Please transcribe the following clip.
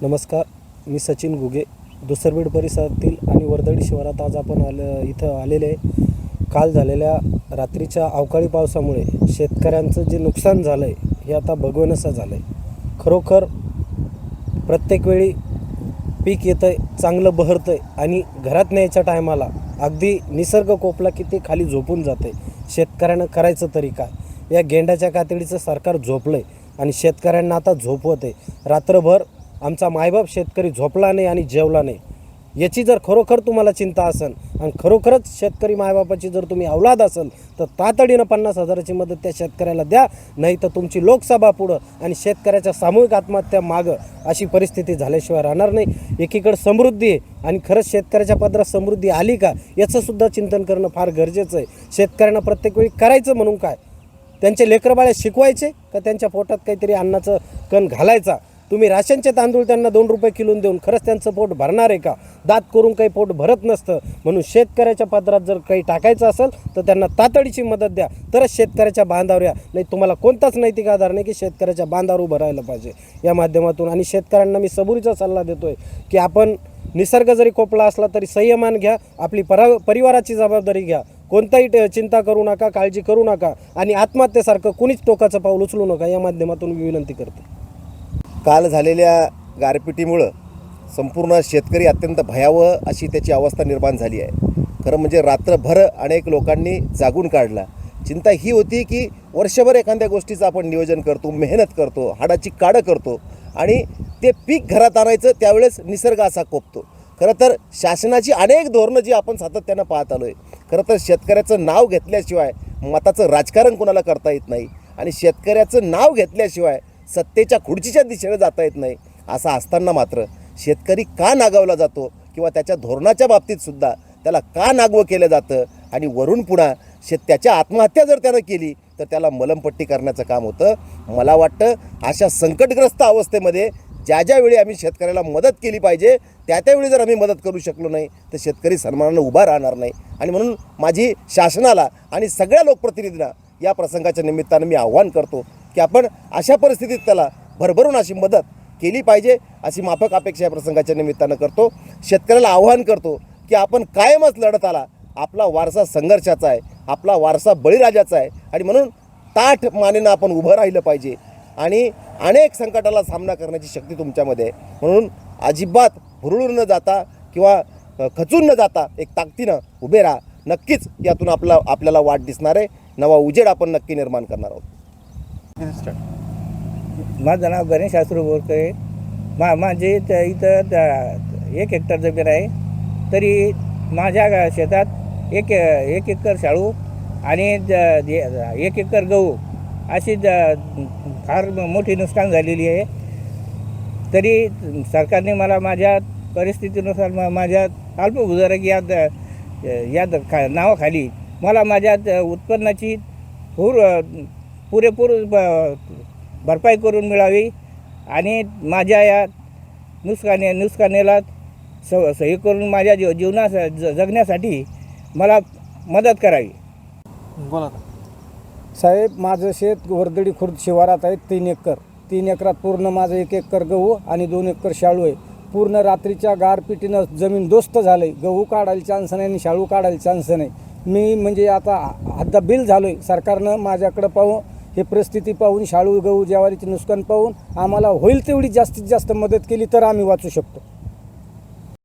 नमस्कार मी सचिन गुगे. दुसरबीड परिसरातील आणि वर्दळी शिवारात आज आपण आलं इथं आलेले आहे. काल झालेल्या रात्रीच्या अवकाळी पावसामुळे शेतकऱ्यांचं जे नुकसान झालं आहे हे आता भगवनसं झालं आहे खरोखर प्रत्येक वेळी पीक येतं आहे चांगलं बहरतं आहे आणि घरात न्यायच्या टायमाला अगदी निसर्ग कोपला की ते खाली झोपून जाते शेतकऱ्यांना करायचं तरी काय? या गेंड्याच्या कातडीचं सरकार झोपलं आहे आणि शेतकऱ्यांना आता झोपवत आहे रात्रभर आमचा मायबाप शेतकरी झोपला नाही आणि जेवला नाही. याची जर खरोखर तुम्हाला चिंता असेल आणि खरोखरच शेतकरी मायबापाची जर तुम्ही अवलाद असेल तर तातडीनं पन्नास हजाराची मदत त्या शेतकऱ्याला द्या नाही तर तुमची लोकसभा पुढं आणि शेतकऱ्याच्या सामूहिक आत्महत्या मागं अशी परिस्थिती झाल्याशिवाय राहणार नाही. एकीकडे समृद्धी आहे आणि खरंच शेतकऱ्याच्या पदरात समृद्धी आली का याचंसुद्धा चिंतन करणं फार गरजेचं आहे. शेतकऱ्यांना प्रत्येक वेळी करायचं म्हणून काय? त्यांचे लेकरबाळे शिकवायचे का त्यांच्या पोटात काहीतरी अन्नाचं कण घालायचा? तुम्ही राशनचे तांदूळ त्यांना दोन रुपये किलोन देऊन खरंच त्यांचं पोट भरणार आहे का? दात करून काही पोट भरत नसतं. म्हणून शेतकऱ्याच्या पदरात जर काही टाकायचं असेल तर त्यांना तातडीची मदत द्या. तरच शेतकऱ्याच्या बांधावर या. नाही तुम्हाला कोणताच नैतिक आधार नाही की शेतकऱ्याच्या बांधावर उभं पाहिजे. या माध्यमातून आणि शेतकऱ्यांना मी सबुरीचा सल्ला देतोय की आपण निसर्ग जरी कोपला असला तरी संयमान घ्या आपली परा परिवाराची जबाबदारी घ्या. कोणताही ट- चिंता करू नका काळजी करू नका आणि आत्महत्येसारखं कुणीच टोकाचं पाऊल उचलू नका. या माध्यमातून मी विनंती करतो. काल झालेल्या गारपिटीमुळं संपूर्ण शेतकरी अत्यंत भयावह अशी त्याची अवस्था निर्माण झाली आहे. खरं म्हणजे रात्रभर अनेक लोकांनी जागून काढला. चिंता ही होती की वर्षभर एखाद्या गोष्टीचं आपण नियोजन करतो मेहनत करतो हाडाची काडं करतो आणि ते पीक घरात आणायचं त्यावेळेस निसर्ग असा कोपतो. खरं तर शासनाची अनेक धोरणं जी आपण सातत्यानं पाहत आलो आहे खरं तर शेतकऱ्याचं नाव घेतल्याशिवाय मताचं राजकारण कोणाला करता येत नाही आणि शेतकऱ्याचं नाव घेतल्याशिवाय सत्तेच्या खुर्चीच्या दिशेने जाता येत नाही असं असताना मात्र शेतकरी का नागावला जातो किंवा त्याच्या धोरणाच्या बाबतीत सुद्धा त्याला का नागवं केलं जातं आणि वरून पुन्हा शेत त्याच्या आत्महत्या जर त्यानं केली तर त्याला मलमपट्टी करण्याचं काम होतं. मला वाटतं अशा संकटग्रस्त अवस्थेमध्ये ज्या ज्यावेळी आम्ही शेतकऱ्याला मदत केली पाहिजे त्या त्यावेळी जर आम्ही मदत करू शकलो नाही तर शेतकरी सन्मानानं उभा राहणार नाही. आणि म्हणून माझी शासनाला आणि सगळ्या लोकप्रतिनिधींना या प्रसंगाच्या निमित्तानं मी आव्हान करतो. की आपण अशा परिस्थितीत त्याला भरभरून अशी मदत केली पाहिजे अशी माफक अपेक्षा या प्रसंगाच्या निमित्तानं करतो. शेतकऱ्याला आव्हान करतो की आपण कायमच लढत आला. आपला वारसा संघर्षाचा आहे आपला वारसा बळीराजाचा आहे आणि म्हणून ताठ मानेनं आपण उभं राहिलं पाहिजे आणि अनेक संकटाला सामना करण्याची शक्ती तुमच्यामध्ये आहे. म्हणून अजिबात भुरळून न जाता किंवा खचून न जाता एक ताकदीनं उभे राहा. नक्कीच यातून आपला आपल्याला वाट दिसणार आहे. नवा उजेड आपण नक्की निर्माण करणार आहोत. माझं नाव गणेश शास्त्री आहे. मा माझे इथं इथं द- एक हेक्टर जमीन आहे. तरी माझ्या शेतात एक एक एकर शाळू आणि द- दे- एक एकर गहू अशी फार मोठी नुकसान झालेली आहे. तरी सरकारने मला माझ्या परिस्थितीनुसार मा- माझ्या अल्पभूधारक या द- या द- खा नावाखाली मला माझ्या उत्पन्नाची पूर पुरेपूर ब- भरपाई करून मिळावी आणि माझ्या या नुसकाने नुसकानेला स सही करून माझ्या जीव जीवना ज जगण्यासाठी मला मदत करावी. साहेब माझं शेत वर्दडी खुर्द शिवारात आहे तीन एकर. तीन एकरात पूर्ण माझं एक एकर गहू आणि दोन एकर शाळू आहे. पूर्ण रात्रीच्या गारपिटीनं जमीन दोस्त झालं आहे गहू काढायला चान्स नाही आणि शाळू काढायला चान्स नाही. मी म्हणजे आता आता बिल झालो आहे सरकारनं माझ्याकडं पाहून हे परिस्थिती पाहून शाळू गहू ज्वारीचे नुकसान पाहून आम्हाला होईल तेवढी जास्तीत जास्त मदत केली तर आम्ही वाचू शकतो.